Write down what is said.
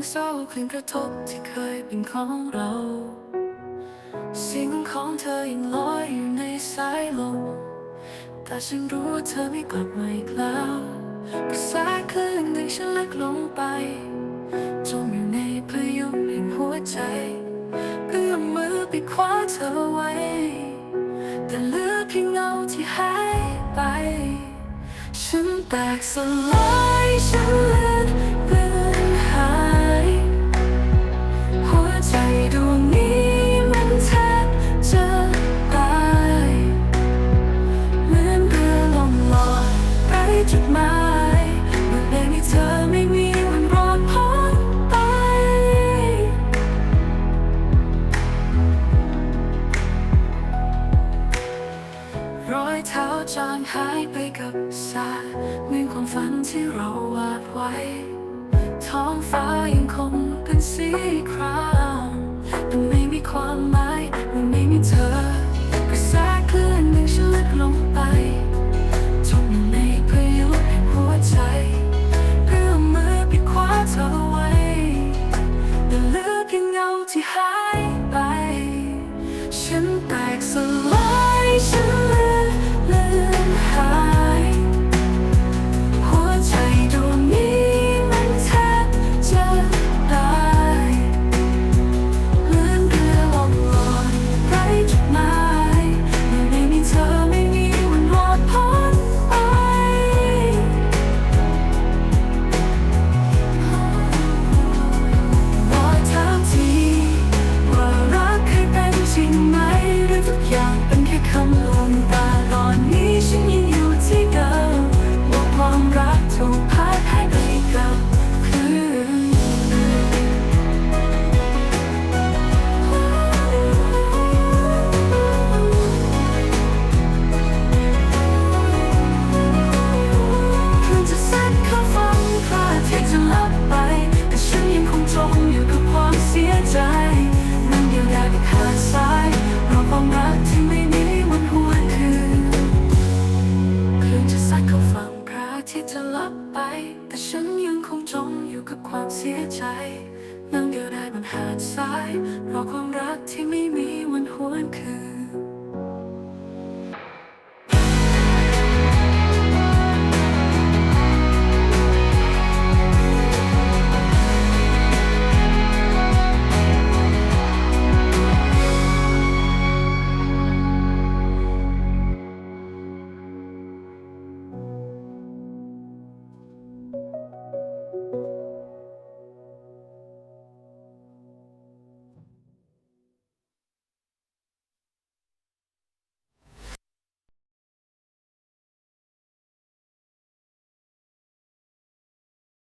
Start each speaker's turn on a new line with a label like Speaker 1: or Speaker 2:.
Speaker 1: งเศร้าคลื่นกระทบที่เคยเป็นของเราเสียงของเธอยังลอยอยู่ในสายลมแต่ฉันรู้ว่าเธอไม่กลับมาอีกแล้วกระแสคลื่นดึงฉันลึกลงไปจมอยู่ในพายุแห่งหัวใจเอื้อมมือไปคว้าเธอไว้ แต่เหลือเพียงเงาที่หายไป ฉันแตกสลายฉันเลือน รอยเท้าจางหายไปกับสายเหมือนความฝันที่เราวาดไว้ ท้องฟ้ายังคงเป็นสีครามแต่ไม่มีความหมายมื่อไม่มีเธอกระแสคลื่นดึงฉันลึกลงไปจมอยู่ในพายุแห่งหัวใจเพื่อมือไปคว้าเธอไว้แต่เหลือเพียงเงาที่หาย ระอาทิตย์จะลับไป แต่ฉันยังคงจมอยู่กับความเสียใจ นั่งเดียวดายบนหาดทรายรอความรักที่ไม่มีวันหวนคืน